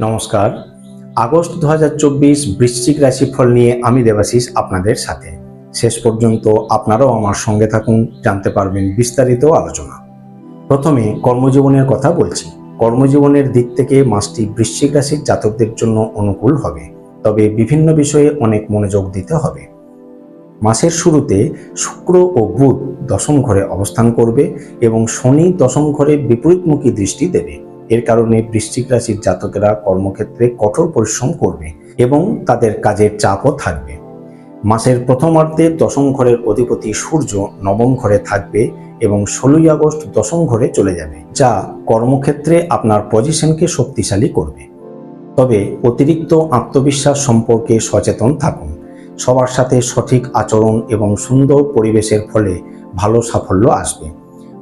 নমস্কার। আগস্ট দু হাজার চব্বিশ বৃশ্চিক রাশিফল নিয়ে আমি দেবাশিস আপনাদের সাথে। শেষ পর্যন্ত আপনারাও আমার সঙ্গে থাকুন, জানতে পারবেন বিস্তারিত আলোচনা। প্রথমে কর্মজীবনের কথা বলছি। কর্মজীবনের দিক থেকে মাসটি বৃশ্চিক রাশির জাতকদের জন্য অনুকূল হবে, তবে বিভিন্ন বিষয়ে অনেক মনোযোগ দিতে হবে। মাসের শুরুতে শুক্র ও বুধ দশম ঘরে অবস্থান করবে এবং শনি দশম ঘরে বিপরীতমুখী দৃষ্টি দেবে। এর কারণে বৃশ্চিক রাশির জাতকেরা কর্মক্ষেত্রে কঠোর পরিশ্রম করবে এবং তাদের কাজের চাপও থাকবে। মাসের প্রথমার্ধে দশম ঘরের অধিপতি সূর্য নবম ঘরে থাকবে এবং ষোলোই আগস্ট দশম ঘরে চলে যাবে, যা কর্মক্ষেত্রে আপনার পজিশনকে শক্তিশালী করবে। তবে অতিরিক্ত আত্মবিশ্বাস সম্পর্কে সচেতন থাকুন। সবার সাথে সঠিক আচরণ এবং সুন্দর পরিবেশের ফলে ভালো সাফল্য আসবে।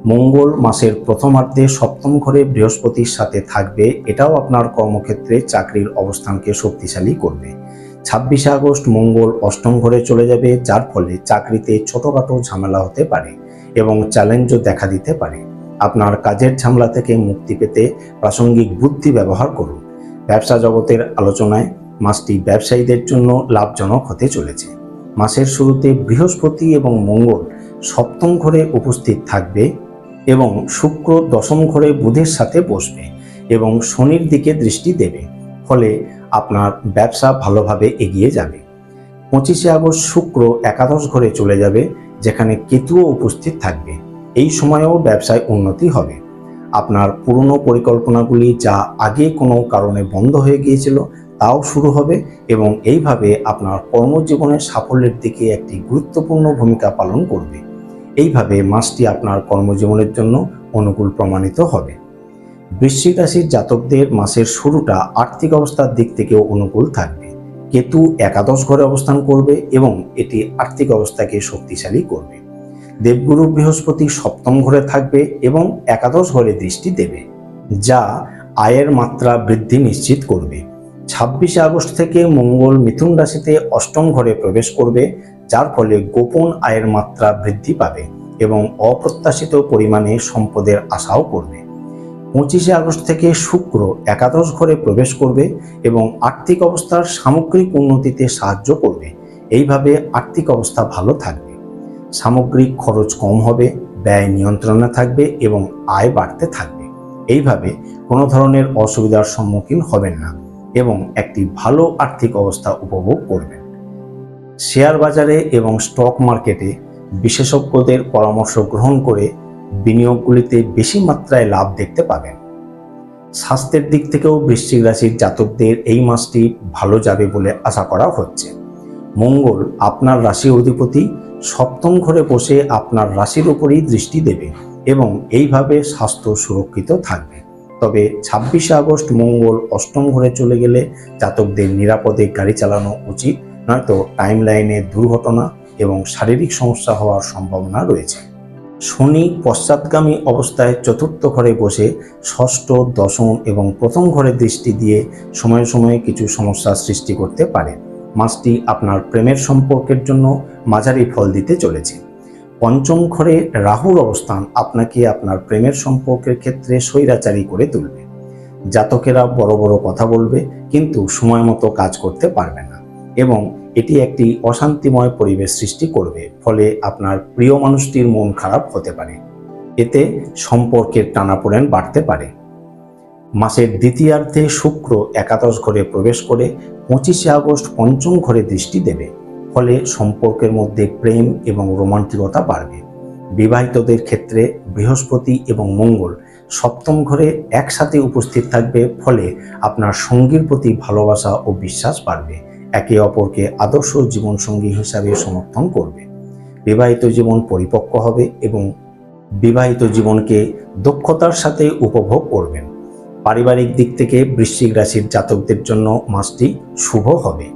মঙ্গল মাসের প্রথমার্ধে সপ্তম ঘরে বৃহস্পতির সাথে থাকবে, এটাও আপনার কর্মক্ষেত্রে চাকরির অবস্থানকে শক্তিশালী করবে। ছাব্বিশে আগস্ট মঙ্গল অষ্টম ঘরে চলে যাবে, যার ফলে চাকরিতে ছোটখাটো ঝামেলা হতে পারে এবং চ্যালেঞ্জও দেখা দিতে পারে। আপনার কাজের ঝামেলা থেকে মুক্তি পেতে প্রাসঙ্গিক বুদ্ধি ব্যবহার করুন। ব্যবসা জগতের আলোচনায় মাসটি ব্যবসায়ীদের জন্য লাভজনক হতে চলেছে। মাসের শুরুতে বৃহস্পতি এবং মঙ্গল সপ্তম ঘরে উপস্থিত থাকবে এবং শুক্র দশম ঘরে বুধের সাথে বসবে এবং শনির দিকে দৃষ্টি দেবে, ফলে আপনার ব্যবসা ভালোভাবে এগিয়ে যাবে। পঁচিশে আগস্ট শুক্র একাদশ ঘরে চলে যাবে, যেখানে কেতুও উপস্থিত থাকবে। এই সময়েও ব্যবসায় উন্নতি হবে। আপনার পুরনো পরিকল্পনাগুলি যা আগে কোনো কারণে বন্ধ হয়ে গিয়েছিল, তাও শুরু হবে এবং এইভাবে আপনার কর্মজীবনের সাফল্যের দিকে একটি গুরুত্বপূর্ণ ভূমিকা পালন করবে। এইভাবে মাসটি আপনার কর্মজীবনের জন্য অনুকূল প্রমাণিত হবে। বৃশ্চিক রাশির জাতকদের মাসের শুরুটা আর্থিক অবস্থার দিক থেকেও অনুকূল থাকবে। কেতু একাদশ ঘরে অবস্থান করবে এবং এটি আর্থিক অবস্থাকে শক্তিশালী করবে। দেবগুরু বৃহস্পতি সপ্তম ঘরে থাকবে এবং একাদশ ঘরে দৃষ্টি দেবে, যা আয়ের মাত্রা বৃদ্ধি নিশ্চিত করবে। ছাব্বিশে আগস্ট থেকে মঙ্গল মিথুন রাশিতে অষ্টম ঘরে প্রবেশ করবে, যার ফলে গোপন আয়ের মাত্রা বৃদ্ধি পাবে এবং অপ্রত্যাশিত পরিমাণে সম্পদের আশাও করবে। পঁচিশে আগস্ট থেকে শুক্র একাদশ ঘরে প্রবেশ করবে এবং আর্থিক অবস্থার সামগ্রিক উন্নতিতে সাহায্য করবে। এইভাবে আর্থিক অবস্থা ভালো থাকবে। সামগ্রিক খরচ কম হবে, ব্যয় নিয়ন্ত্রণে থাকবে এবং আয় বাড়তে থাকবে। এইভাবে কোনো ধরনের অসুবিধার সম্মুখীন হবেন না। এবং একটি ভালো আর্থিক অবস্থা উপভোগ করবেন। শেয়ার বাজারে এবং স্টক মার্কেটে বিশেষজ্ঞদের পরামর্শ গ্রহণ করে বিনিয়োগগুলিতে বেশি মাত্রায় লাভ দেখতে পাবেন। স্বাস্থ্যের দিক থেকেও বৃশ্চিক রাশির জাতকদের এই মাসটি ভালো যাবে বলে আশা করা হচ্ছে। মঙ্গল আপনার রাশি অধিপতি সপ্তম ঘরে বসে আপনার রাশির উপরেই দৃষ্টি দেবে এবং এইভাবে স্বাস্থ্য সুরক্ষিত থাকবে। তবে ছাব্বিশে আগস্ট মঙ্গল অষ্টম ঘরে চলে গেলে জাতকদের নিরাপদে গাড়ি চালানো উচিত, নয়তো টাইম লাইনে দুর্ঘটনা এবং শারীরিক সমস্যা হওয়ার সম্ভাবনা রয়েছে। শনি পশ্চাৎগামী অবস্থায় চতুর্থ ঘরে বসে ষষ্ঠ, দশম এবং প্রথম ঘরে দৃষ্টি দিয়ে সময়ে সময়ে কিছু সমস্যার সৃষ্টি করতে পারে। মাসটি আপনার প্রেমের সম্পর্কের জন্য মাঝারি ফল দিতে চলেছে। পঞ্চম ঘরে রাহুর অবস্থান আপনাকে আপনার প্রেমের সম্পর্কের ক্ষেত্রে স্বৈরাচারী করে তুলবে। জাতকেরা বড় বড় কথা বলবে, কিন্তু সময় মতো কাজ করতে পারবে না এবং এটি একটি অশান্তিময় পরিবেশ সৃষ্টি করবে, ফলে আপনার প্রিয় মানুষটির মন খারাপ হতে পারে। এতে সম্পর্কের টানাপোড়েন বাড়তে পারে। মাসের দ্বিতীয়ার্ধে শুক্র একাদশ ঘরে প্রবেশ করে পঁচিশে আগস্ট পঞ্চম ঘরে দৃষ্টি দেবে। ফলে সম্পর্কের মধ্যে প্রেম এবং রোমান্টিকতা বাড়বে। বিবাহিতদের ক্ষেত্রে বৃহস্পতি এবং মঙ্গল সপ্তম ঘরে একসাথে উপস্থিত থাকবে, ফলে আপনার সঙ্গীর প্রতি ভালোবাসা ও বিশ্বাস বাড়বে। একে অপরকে আদর্শ জীবনসঙ্গী হিসাবে সমর্থন করবে। বিবাহিত জীবন পরিপক্ক হবে এবং বিবাহিত জীবনকে দক্ষতার সাথে উপভোগ করবেন। পারিবারিক দিক থেকে বৃশ্চিক রাশির জাতকদের জন্য মাসটি শুভ হবে।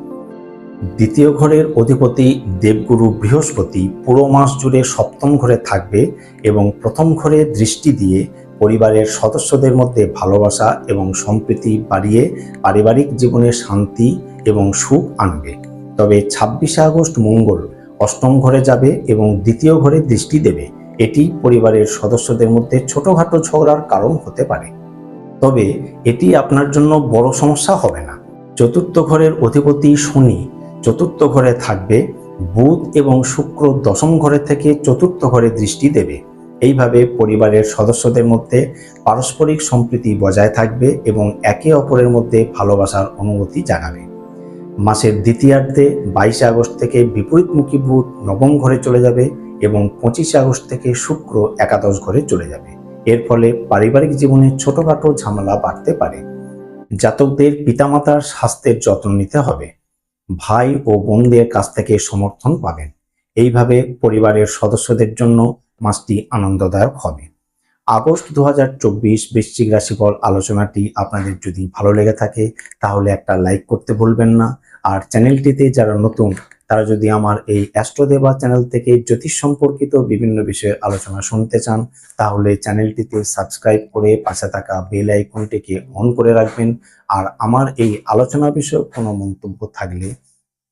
দ্বিতীয় ঘরের অধিপতি দেবগুরু বৃহস্পতি পুরো মাস জুড়ে সপ্তম ঘরে থাকবে এবং প্রথম ঘরে দৃষ্টি দিয়ে পরিবারের সদস্যদের মধ্যে ভালোবাসা এবং সম্প্রীতি বাড়িয়ে পারিবারিক জীবনে শান্তি এবং সুখ আনবে। তবে ছাব্বিশে আগস্ট মঙ্গল অষ্টম ঘরে যাবে এবং দ্বিতীয় ঘরে দৃষ্টি দেবে। এটি পরিবারের সদস্যদের মধ্যে ছোটখাটো ঝগড়ার কারণ হতে পারে। তবে এটি আপনার জন্য বড় সমস্যা হবে না। চতুর্থ ঘরের অধিপতি শনি চতুর্থ ঘরে থাকবে বুধ এবং শুক্র দশম ঘরে থেকে চতুর্থ ঘরে দৃষ্টি দেবে। এইভাবে পরিবারের সদস্যদের মধ্যে পারস্পরিক সম্প্রীতি বজায় থাকবে এবং একে অপরের মধ্যে ভালোবাসার অনুভূতি জাগাবে। মাসের দ্বিতীয়ার্ধে বাইশে আগস্ট থেকে বিপরীতমুখী বুধ নবম ঘরে চলে যাবে এবং পঁচিশে আগস্ট থেকে শুক্র একাদশ ঘরে চলে যাবে। এর ফলে পারিবারিক জীবনে ছোটখাটো ঝামেলা বাড়তে পারে। জাতকদের পিতামাতার স্বাস্থ্যের যত্ন নিতে হবে। ভাই ও বোনদের কাছ থেকে সমর্থন পাবেন। এইভাবে পরিবারের সদস্যদের জন্য মাসটি আনন্দদায়ক হবে। আগস্ট দু হাজার চব্বিশ বৃশ্চিক রাশিফল আলোচনাটি আপনাদের যদি ভালো লেগে থাকে, তাহলে একটা লাইক করতে ভুলবেন না। আর চ্যানেলটিতে যারা নতুন, তারা যদি আমার এই অ্যাস্ট্রোদেবা চ্যানেল থেকে জ্যোতিষ সম্পর্কিত বিভিন্ন বিষয়ে আলোচনা শুনতে চান, তাহলে চ্যানেলটিতে সাবস্ক্রাইব করে পাশে থাকা বেল আইকনটিকে অন করে রাখবেন। আর আমার এই আলোচনা বিষয়ে কোনো মন্তব্য থাকলে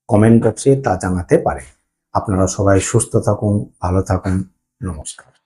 কমেন্ট বক্সে তা জানাতে পারে। আপনারা সবাই সুস্থ থাকুন, ভালো থাকুন, নমস্কার।